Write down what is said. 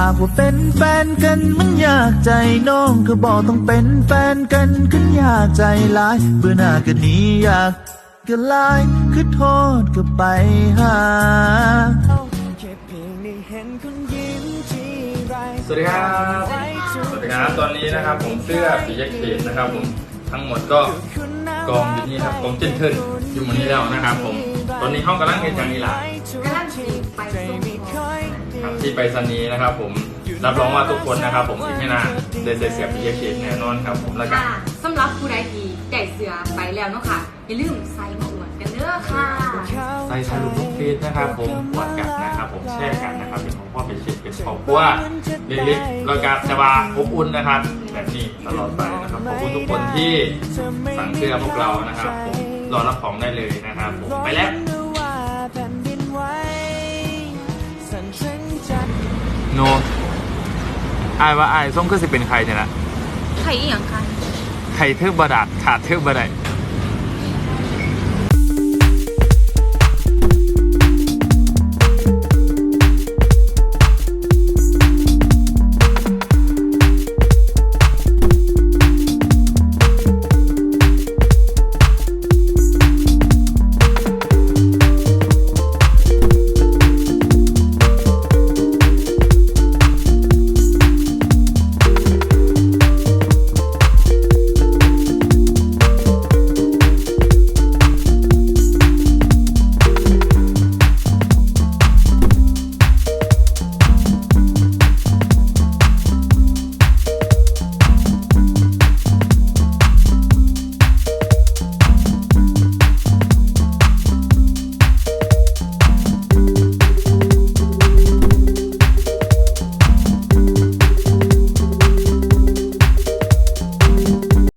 ว่าเป็นแฟนกันมันยากใจน้องก็บอกต้องเป็นแฟนกันขึ้นยากใจหลายเบื่อหน้ากันนี้อยากก็ลายคือโทษก็ไปหาแค่เพียงได้เห็นคุณยิ้มทีไรสวัสดีครับ สวัสดีครับ ตอนนี้นะครับผมเสื้อสีแยกเขตนะครับผมทั้งหมดก็กองอยู่นี่ครับกองเจนเทิลอยู่หมดนี้แล้วนะครับผม ตอนนี้ห้องกำลังเห็นจังนี่ล่ะกำลังสีไปส่งของครับ ที่ไปรษณีย์นะครับ ผมรับรองว่าทุกคนนะครับ ผมอีกไม่นานได้ใส่เสียสีแยกเขตแน่นอนครับ ผมแล้วกัน ค่ะสำหรับผู้ใดที่ได้เสือไปแล้วเนาะค่ะ อย่าลืมใส่มาอวดกันเด้อค่ะ ใส่ถ่ายรูปทุกฟีดนะครับ ผมกดกันนะครับ ผมแชร์กันนะครับเป็นของพ่อเป็นชิดเป็นครอบครัวเล็กๆแล้วก็จะมาอบอุ่นนะครับ แบบนี้ตลอดไปนะครับขอบคุณทุกคนที่สั่งเสื้อพวกเรานะครับ ผมรอรับของได้เลยนะครับ ผมไปแล้ว นอายว่าอายส้มก็สิเป็นใครเนี่ยนะใครอีหยังคะใครเทือกบดาดขาดเทือกบดาด